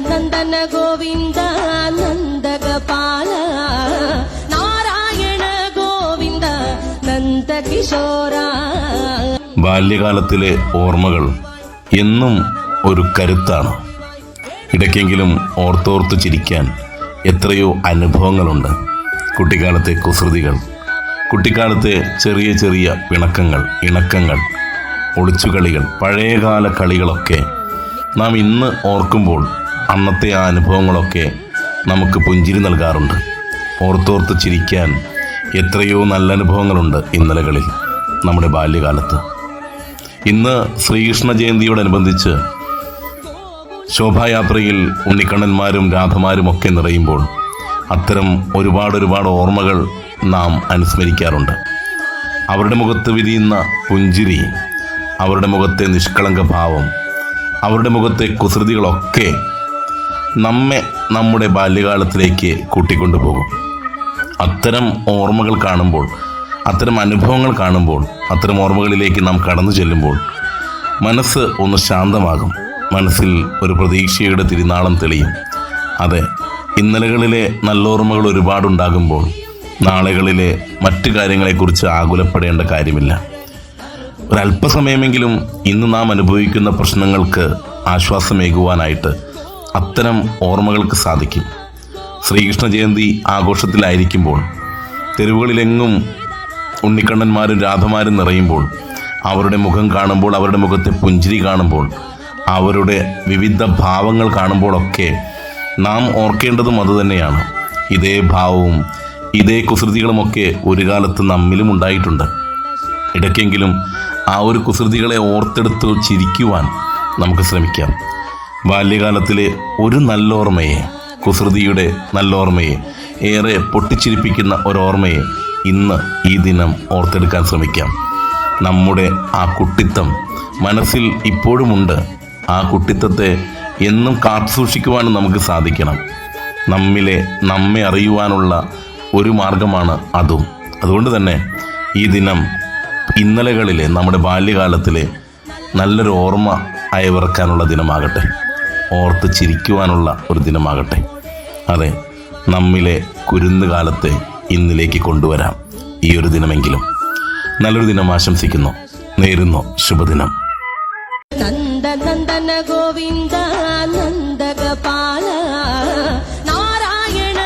നന്ദന ഗോവിന്ദ നന്ദഗപാല നാരായണ ഗോവിന്ദ നന്ദകിശോര ബാല്യകാലത്തിലെ ഓർമ്മകൾ എന്നും ഒരു കരുത്താണ്. ഇടയ്ക്കെങ്കിലും ഓർത്തോർത്ത് ചിരിക്കാൻ എത്രയോ അനുഭവങ്ങളുണ്ട്. കുട്ടിക്കാലത്തെ കുസൃതികൾ കുട്ടിക്കാലത്തെ ചെറിയ ചെറിയ പിണക്കങ്ങൾ ഇണക്കങ്ങൾ ഒളിച്ചുകളികൾ പഴയകാല കളികളൊക്കെ നാം ഇന്ന് ഓർക്കുമ്പോൾ അന്നത്തെ ആ അനുഭവങ്ങളൊക്കെ നമുക്ക് പുഞ്ചിരി നൽകാറുണ്ട്. ഓർത്തോർത്ത് ചിരിക്കാൻ എത്രയോ നല്ല അനുഭവങ്ങളുണ്ട് ഇന്നലകളിൽ നമ്മുടെ ബാല്യകാലത്ത്. ഇന്ന് ശ്രീകൃഷ്ണ ജയന്തിയോടനുബന്ധിച്ച് ശോഭായാത്രയിൽ ഉണ്ണിക്കണ്ണന്മാരും രാധമാരും ഒക്കെ നിറയുമ്പോൾ അത്തരം ഒരുപാട് ഒരുപാട് ഓർമ്മകൾ നാം അനുസ്മരിക്കാറുണ്ട്. അവരുടെ മുഖത്ത് വിരിയുന്ന പുഞ്ചിരി അവരുടെ മുഖത്തെ നിഷ്കളങ്ക ഭാവം അവരുടെ മുഖത്തെ കുസൃതികളൊക്കെ നമ്മെ നമ്മുടെ ബാല്യകാലത്തിലേക്ക് കൂട്ടിക്കൊണ്ടുപോകും. അത്തരം ഓർമ്മകൾ കാണുമ്പോൾ അത്തരം അനുഭവങ്ങൾ കാണുമ്പോൾ അത്തരം ഓർമ്മകളിലേക്ക് നാം കടന്നു ചെല്ലുമ്പോൾ മനസ്സ് ഒന്ന് ശാന്തമാകും. മനസ്സിൽ ഒരു പ്രതീക്ഷയുടെ തിരുനാളം തെളിയും. അതെ ഇന്നലകളിലെ നല്ലോർമ്മകൾ ഒരുപാടുണ്ടാകുമ്പോൾ നാളുകളിലെ മറ്റു കാര്യങ്ങളെക്കുറിച്ച് ആകുലപ്പെടേണ്ട കാര്യമില്ല. ഒരല്പസമയമെങ്കിലും ഇന്ന് നാം അനുഭവിക്കുന്ന പ്രശ്നങ്ങൾക്ക് ആശ്വാസമേകുവാനായിട്ട് അത്തരം ഓർമ്മകൾക്ക് സാധിക്കും. ശ്രീകൃഷ്ണ ജയന്തി ആഘോഷത്തിലായിരിക്കുമ്പോൾ തെരുവുകളിലെങ്ങും ഉണ്ണിക്കണ്ണന്മാരും രാധമാരും നിറയുമ്പോൾ അവരുടെ മുഖം കാണുമ്പോൾ അവരുടെ മുഖത്തെ പുഞ്ചിരി കാണുമ്പോൾ അവരുടെ വിവിധ ഭാവങ്ങൾ കാണുമ്പോഴൊക്കെ നാം ഓർക്കേണ്ടതും അതുതന്നെയാണ് ഇതേ ഭാവവും ഇതേ കുസൃതികളുമൊക്കെ ഒരു കാലത്ത് നമ്മിലും ഉണ്ടായിട്ടുണ്ട്. ഇടയ്ക്കെങ്കിലും ആ ഒരു കുസൃതികളെ ഓർത്തെടുത്ത് ചിരിക്കുവാൻ നമുക്ക് ശ്രമിക്കാം. ബാല്യകാലത്തിലെ ഒരു നല്ലോർമ്മയെ കുസൃതിയുടെ നല്ലോർമ്മയെ ഏറെ പൊട്ടിച്ചിരിപ്പിക്കുന്ന ഒരോർമ്മയെ ഇന്ന് ഈ ദിനം ഓർത്തെടുക്കാൻ ശ്രമിക്കാം. നമ്മുടെ ആ കുട്ടിത്തം മനസ്സിൽ ഇപ്പോഴുമുണ്ട്. ആ കുട്ടിത്തത്തെ എന്നും കാത്തുസൂക്ഷിക്കുവാനും നമുക്ക് സാധിക്കണം. നമ്മിലെ നമ്മെ അറിയുവാനുള്ള ഒരു മാർഗമാണ് അതും. അതുകൊണ്ട് തന്നെ ഈ ദിനം ഇന്നലകളിലെ നമ്മുടെ ബാല്യകാലത്തിലെ നല്ലൊരു ഓർമ്മ അയവിറക്കാനുള്ള ദിനമാകട്ടെ. ഓർത്ത് ചിരിക്കുവാനുള്ള ഒരു ദിനമാകട്ടെ. അതെ നമ്മിലെ കുരുന്ന് കാലത്തെ ഇന്നിലേക്ക് കൊണ്ടുവരാം ഈ ഒരു ദിനമെങ്കിലും. നല്ലൊരു ദിനം ആശംസിക്കുന്നു. നേരുന്നു ശുഭദിനം. ഗോവിന്ദ നന്ദഗപാല നാരായണ